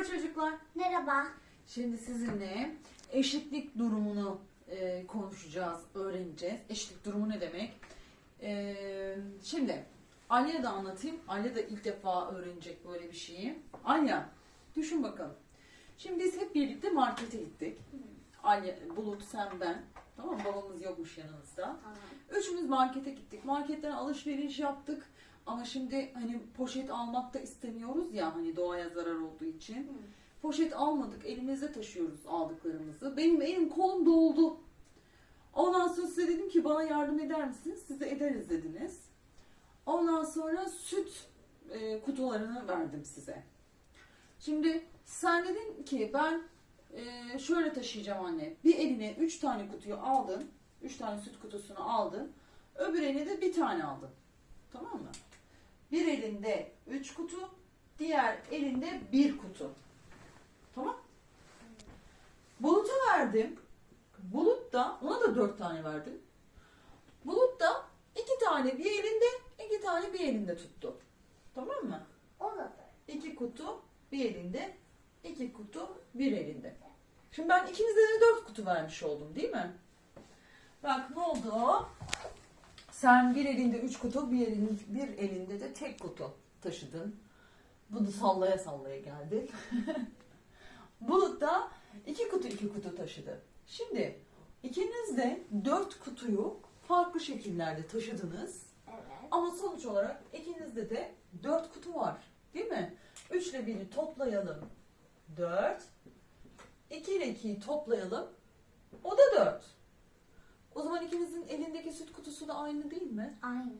Merhaba çocuklar. Merhaba. Şimdi sizinle eşitlik durumunu e, konuşacağız, öğreneceğiz. Eşitlik durumu ne demek? E, şimdi Alya'ya da anlatayım. Alya da ilk defa öğrenecek böyle bir şeyi. Alya, düşün bakalım. Şimdi biz hep birlikte markete gittik. Alya, Bulut, sen, ben. Tamam mı? Babamız yokmuş yanımızda. Tamam. Üçümüz markete gittik. Marketten alışveriş yaptık. Ama şimdi hani poşet almak da istemiyoruz ya hani doğaya zarar olduğu için. Poşet almadık. Elimizde taşıyoruz aldıklarımızı. Benim elim kolum doldu. Ondan sonra size dedim ki bana yardım eder misiniz? Size ederiz dediniz. Ondan sonra süt e, kutularını verdim size. Şimdi sen dedin ki ben e, şöyle taşıyacağım anne. Bir eline üç tane kutuyu aldın. Üç tane süt kutusunu aldın. Öbür eline de bir tane aldın. Tamam mı? Bir elinde üç kutu, diğer elinde bir kutu. Tamam. Bulut'a verdim. Bulut da, ona da dört tane verdim. Bulut da iki tane bir elinde, iki tane bir elinde tuttu. Tamam mı? O da da. İki kutu bir elinde, iki kutu bir elinde. Şimdi ben ikinize de dört kutu vermiş oldum değil mi? Bak ne oldu? Sen bir elinde üç kutu, bir, elin, bir elinde de tek kutu taşıdın. Bunu sallaya sallaya geldin. Bulut da iki kutu iki kutu taşıdı. Şimdi ikiniz de dört kutuyu farklı şekillerde taşıdınız. Evet. Ama sonuç olarak ikinizde de dört kutu var. Değil mi? 3 ile 1'i toplayalım. 4. 2 ile 2'yi toplayalım. O da 4. O zaman ikinizin elindeki süt kutusu da aynı değil mi? Aynı.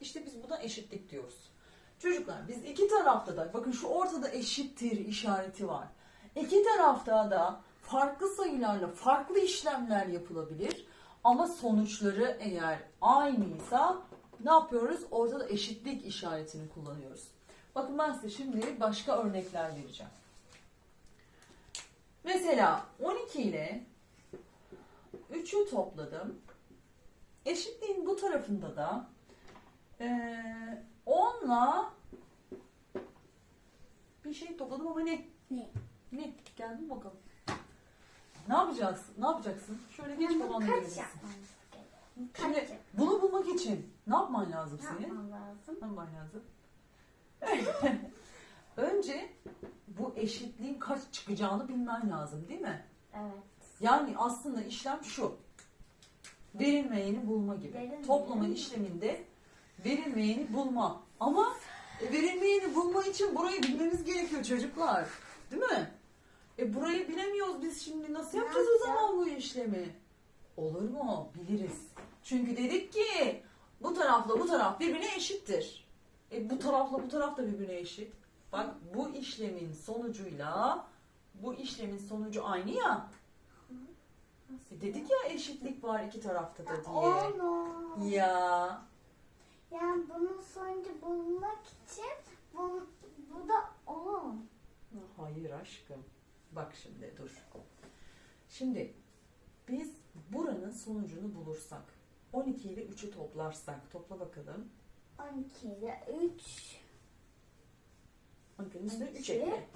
İşte biz buna eşitlik diyoruz. Çocuklar biz iki tarafta da bakın şu ortada eşittir işareti var. İki tarafta da farklı sayılarla farklı işlemler yapılabilir. Ama sonuçları eğer aynıysa ne yapıyoruz? Ortada eşitlik işaretini kullanıyoruz. Bakın ben size şimdi başka örnekler vereceğim. Mesela 12 ile 3'ü topladım. Eşitliğin bu tarafında da ee, 10'la bir şey topladım ama ne? Ne? Ne? Geldin bakalım. Ne yapacaksın? Ne yapacaksın? Şöyle geç babanla kaç göreceksin. yapmamız? Kaç Şimdi bunu bulmak için ne yapman lazım senin? lazım? Ne yapman lazım? Önce bu eşitliğin kaç çıkacağını bilmen lazım değil mi? Evet. Yani aslında işlem şu. Verilmeyeni bulma gibi. Verilmeyeni. Toplama işleminde verilmeyeni bulma. Ama e, verilmeyeni bulma için burayı bilmemiz gerekiyor çocuklar. Değil mi? E burayı bilemiyoruz biz şimdi nasıl yapacağız o zaman bu işlemi? Olur mu? Biliriz. Çünkü dedik ki bu tarafla bu taraf birbirine eşittir. E bu tarafla bu taraf da birbirine eşit. Bak bu işlemin sonucuyla bu işlemin sonucu aynı ya. E dedik ya eşitlik var iki tarafta da diye. Onu. Ya. Yani bunun sonucu bulmak için bu, bu da on. Hayır aşkım. Bak şimdi dur. Şimdi biz buranın sonucunu bulursak 12 ile 3'ü toplarsak topla bakalım. 12 ile 3, 12'nin üstüne 3 İki. ekle.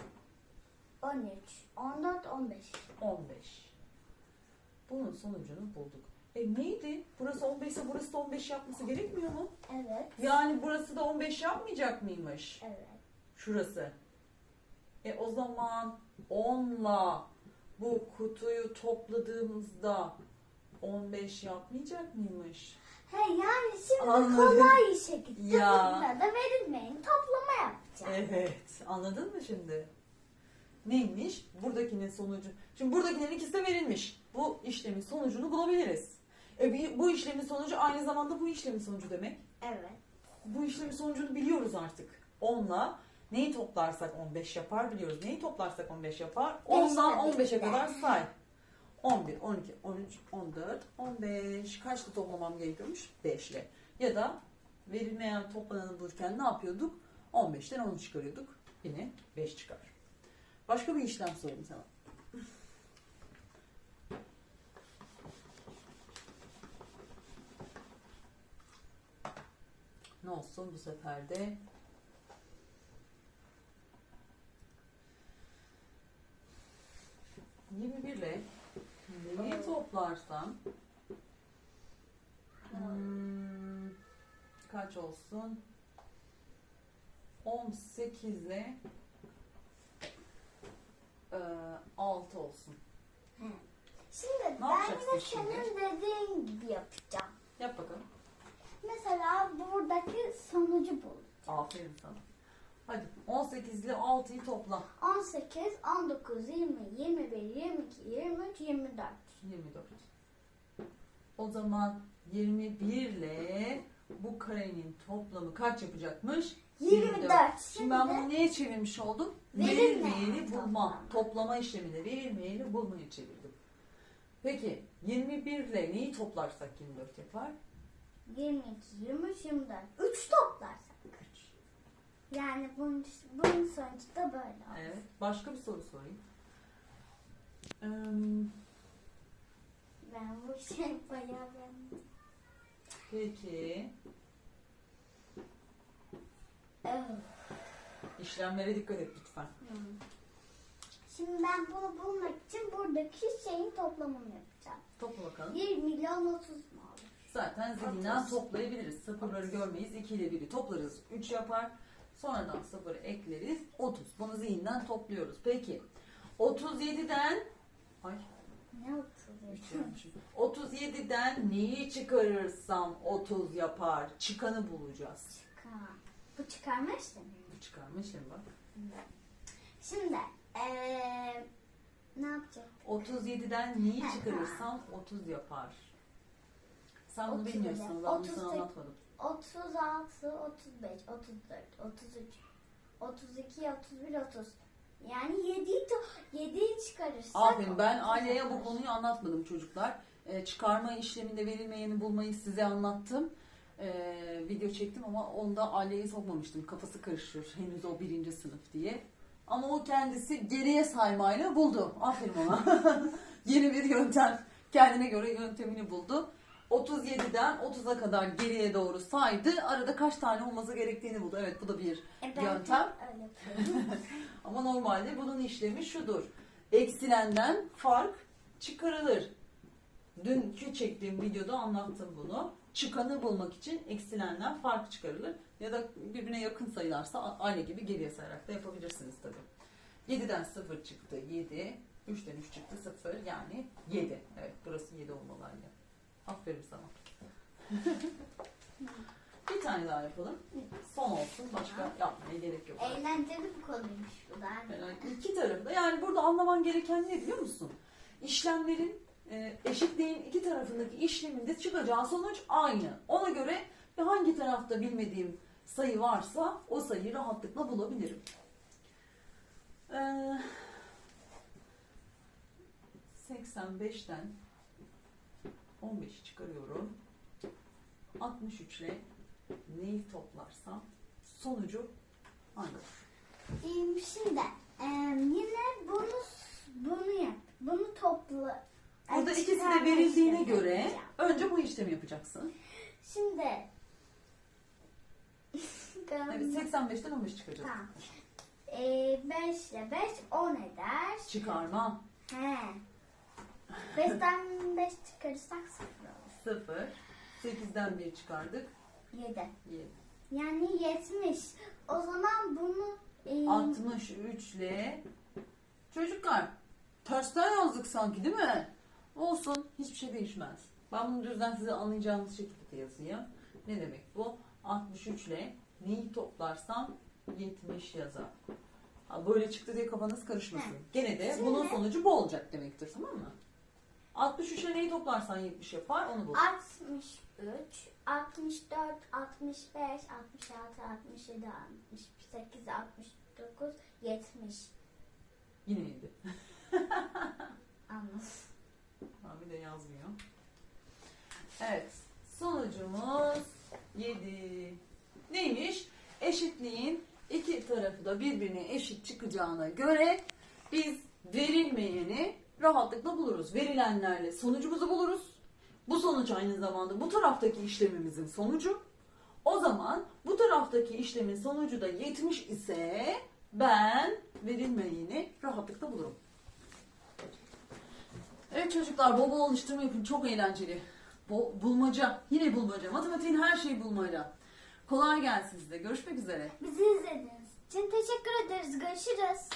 13, 14, 15. 15. Bunun sonucunu bulduk. E neydi? Burası 15 ise burası da 15 yapması gerekmiyor mu? Evet. Yani burası da 15 yapmayacak mıymış? Evet. Şurası. E o zaman 10'la bu kutuyu topladığımızda 15 yapmayacak mıymış? He yani şimdi Anladım. kolay şekilde Ya. da verilmeyin toplama yapacağız. Evet. Anladın mı şimdi? Neymiş? Buradakinin sonucu. Şimdi buradakilerin ikisi de verilmiş. Bu işlemin sonucunu bulabiliriz. E bu işlemin sonucu aynı zamanda bu işlemin sonucu demek. Evet. Bu işlemin sonucunu biliyoruz artık. 10'la neyi toplarsak 15 yapar biliyoruz. Neyi toplarsak 15 yapar. Beş 10'dan tabii 15'e ki de. kadar say. 11, 12, 13, 14, 15. Kaçta toplamam gerekiyormuş? 5 ile. Ya da verilmeyen toplananı bulurken ne yapıyorduk? 15'ten 10'u çıkarıyorduk. Yine 5 çıkar. Başka bir işlem sorayım sana. Ne olsun bu sefer de 21 ile neyi toplarsam hmm, kaç olsun? 18 ile e, 6 olsun. Şimdi Ne ben şimdi? senin dediğin gibi yapacağım. Yap bakalım. Mesela buradaki sonucu bul. Aferin sana. Hadi 18 ile 6'yı topla. 18, 19, 20, 21, 22, 23, 24. 24. O zaman 21 ile bu karenin toplamı kaç yapacakmış? 24. Şimdi ben bunu neye çevirmiş oldum? Verilmeyen Verilmeyeni bulma. toplama. İşleminde verilmeyeni bulmayı çevirdim. Peki 21 ile neyi toplarsak 24 yapar? 22, 23, 24. 3 toplarsak. Yani bunun, bunun sonucu da böyle olur. Evet. Başka bir soru sorayım. Ee, Ben bu şey bayağı beğendim. peki Evet. İşlemlere dikkat et lütfen. Hmm. Şimdi ben bunu bulmak için buradaki şeyin toplamını yapacağım. Topla bakalım. 1 milyon 30 mu olur? Zaten zihinden Otuz. toplayabiliriz. Sıfırları görmeyiz. 2 ile 1'i toplarız. 3 yapar. Sonradan sıfırı ekleriz. 30. Bunu zihinden topluyoruz. Peki. 37'den ay Ne 30 üç yapmışım. 37'den neyi çıkarırsam 30 yapar. Çıkanı bulacağız. Çıkar. Bu çıkarma işlemi. Çıkarma işlemi bak. Şimdi eee ne yapacak? 37'den neyi Ha, çıkarırsam 30 yapar. Sen bunu 37, bilmiyorsun. Ben bunu sana 38. anlatmadım. 36, 35, 34, 33, 32, 31, 30. Yani 7'yi to 7'yi çıkarırsak Aferin. Ben 30 aileye bu yapar. konuyu anlatmadım çocuklar. Ee, çıkarma işleminde verilmeyeni bulmayı size anlattım. Ee, video çektim ama onda aileye sokmamıştım. Kafası karışıyor. Henüz o birinci sınıf diye. Ama o kendisi geriye saymayla buldu. Aferin ona. Yeni bir yöntem. Kendine göre yöntemini buldu. 37'den 30'a kadar geriye doğru saydı. Arada kaç tane olması gerektiğini buldu. Evet bu da bir E ben yöntem. Ama normalde bunun işlemi şudur. Eksilenden fark çıkarılır. Dünkü çektiğim videoda anlattım bunu. Çıkanı bulmak için eksilenden fark çıkarılır. Ya da birbirine yakın sayılarsa aynı gibi geriye sayarak da yapabilirsiniz tabii. 7'den 0 çıktı 7. 3'ten 3 çıktı 0 yani 7. Evet burası 7 olmalı anne. Aferin sana. bir tane daha yapalım. Son olsun. Başka yapmaya gerek yok. Eğlenceli bir konuymuş bu da. Yani iki tarafında yani burada anlaman gereken ne biliyor musun? İşlemlerin eşitliğin iki tarafındaki işleminde çıkacağı sonuç aynı. Ona göre hangi tarafta bilmediğim sayı varsa o sayıyı rahatlıkla bulabilirim. Ee, 85'ten 15'i çıkarıyorum. 63 ile neyi toplarsam sonucu aynı. Ee, Şimdi e, yine bunu bunu yap. Bunu topla. Burada Ay, ikisi de verildiğine işlemi göre yapacağım. önce bu işlemi yapacaksın. Şimdi Evet 85'ten 15 çıkacak. Tamam. Ee, 5 ile 5 10 eder. Çıkarma He. 5'ten 5 çıkarırsak 0 olur. 0. 8'den 1 çıkardık. 7. 7. Yani 70. O zaman bunu e, 63 ile çocuklar tersten yazdık sanki değil mi? Olsun hiçbir şey değişmez. Ben bunu düzden size anlayacağınız şekilde yazayım. Ne demek bu? 63 ile neyi toplarsam 70 yazar. Ha, böyle çıktı diye kafanız karışmasın. Hı. Gene de Şimdi- bunun sonucu bu olacak demektir tamam mı? 63 ile neyi toplarsan 70 yapar onu bul. 63, 64, 65, 66, 67, 68, 69, 70. Yine 7. Anladım. Abi de yazmıyor. Evet. Sonucumuz 7. Neymiş? Eşitliğin iki tarafı da birbirine eşit çıkacağına göre biz verilmeyeni rahatlıkla buluruz. Verilenlerle sonucumuzu buluruz. Bu sonuç aynı zamanda bu taraftaki işlemimizin sonucu. O zaman bu taraftaki işlemin sonucu da 70 ise ben verilmeyeni rahatlıkla bulurum. Evet çocuklar bol bol alıştırma yapın. Çok eğlenceli. Bo- bulmaca. Yine bulmaca. Matematiğin her şeyi bulmaca. Kolay gelsin size. Görüşmek üzere. Bizi izlediğiniz için teşekkür ederiz. Görüşürüz.